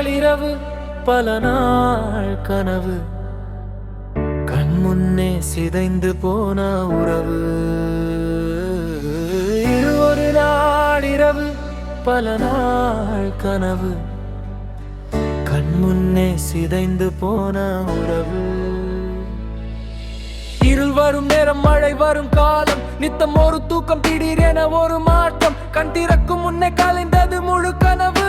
நாளிரவு பல நாள் கனவு. கண் முன்னே சிதைந்து போன உறவு. இது ஒரு நாள் பல நாள் கனவு. கண் முன்னே சிதைந்து போன உறவு. இருள் வரும் நேரம் மழை வரும் காலம். நித்தம் ஒரு தூக்கம் திடீரென ஒரு மாற்றம். கண் திறக்கும் முன்னே கலைந்தது முழு கனவு.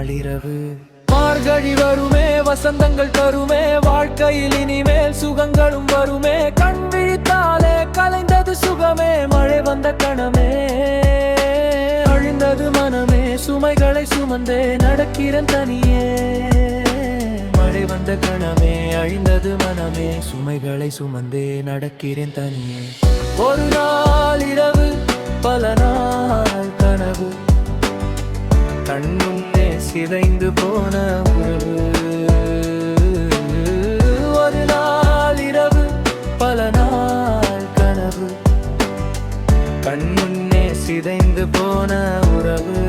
நாளிரவு. மார்கழி வருமே வசந்தங்கள் தருமே வாழ்க்கையில் இனிமேல் சுகங்களும் வருமே. கண் விழித்தாலே கலைந்தது சுகமே மழை வந்த கணமே. அழிந்தது மனமே சுமைகளை சுமந்தே நடக்கிறேன் தனியே. மழை வந்த கணமே அழிந்தது மனமே சுமைகளை சுமந்தே நடக்கிறேன் தனியே. ஒரு நாள் இரவு பல நாள் கனவு. கண்ணும் சிதைந்து போன உறவு. ஒரு நாள் இரவு பல நாள் கனவு. கண்முன்னே சிதைந்து போன உறவு.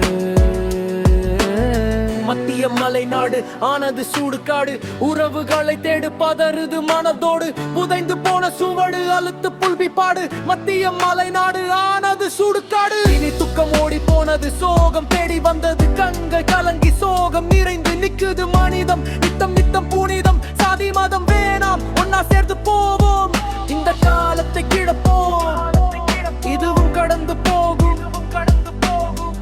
மத்திய மலை நாடு ஆனது சூடு காடு. உறவுகளை தேடு பதறுது மனதோடு. புதைந்து போன சுவடு அழுத்து புல்வி பாடு மத்திய மலை நாடு ஆனது சூடுக்காடு தூக்கம் ஓடி போனது சோகம். தேடி வந்தது கண்கள் கலங்கி சோகம். நிறைந்து நிக்குது மனிதம். நித்தம் நித்தம் புனிதம். சாதி மதம் வேணாம். ஒன்னா சேர்ந்து போவோம். இந்த காலத்தை கிழப்போம் இதுவும் கடந்து போகும் கடந்து போகும்.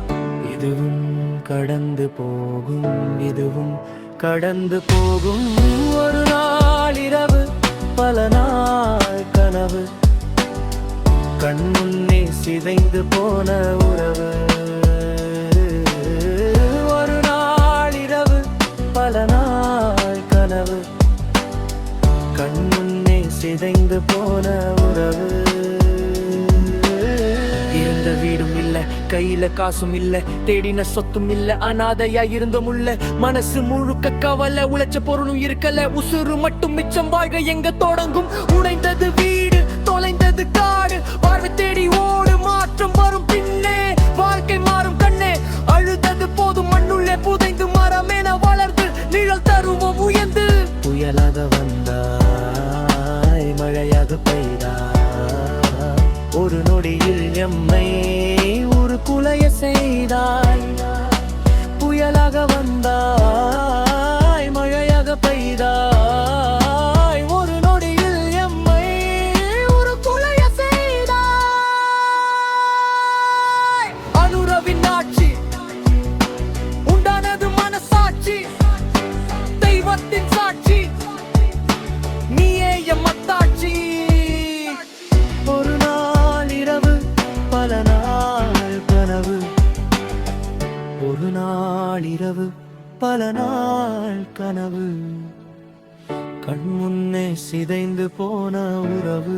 இதுவும் கடந்து போகும். இதுவும் கடந்து போகும். ஒரு நாள் இரவு பல நாள் கனவு. கண் முன்னே சிதைந்து போன உறவு. ஒரு நாள் இரவு பல நாள் கனவு. கண்முன்னே சிதைந்து போன உறவு. இருந்த வீடும் இல்ல கையில காசும் இல்ல தேடின சொத்தும் இல்ல அனாதையா இருந்தும் உள்ள. மனசு முழுக்க கவலை உழைச்ச பொருளும் இருக்கல உசுறு மட்டும் மிச்சம் வாழ்க எங்க தொடங்கும். உடைந்தது வீ தொலைந்தது காடு பார்வை தேடி ஓடு மாற்றம் வரும் பின்னே. வாழ்க்கை மாறும் கண்ணே. அழுதது போதும் மண்ணுள்ளே புதைந்து மரமென வளர்ந்து நிழல் தருவோம் உயர்ந்து. புயலாக வந்தாய் மழையாக பெய்தா ஒரு நொடியில் எம்மை ஒரு குலைய செய்தாய். புயலாக வந்த ஒரு நாள் இரவு பல நாள் கனவு. கண் முன்னே சிதைந்து போன உறவு.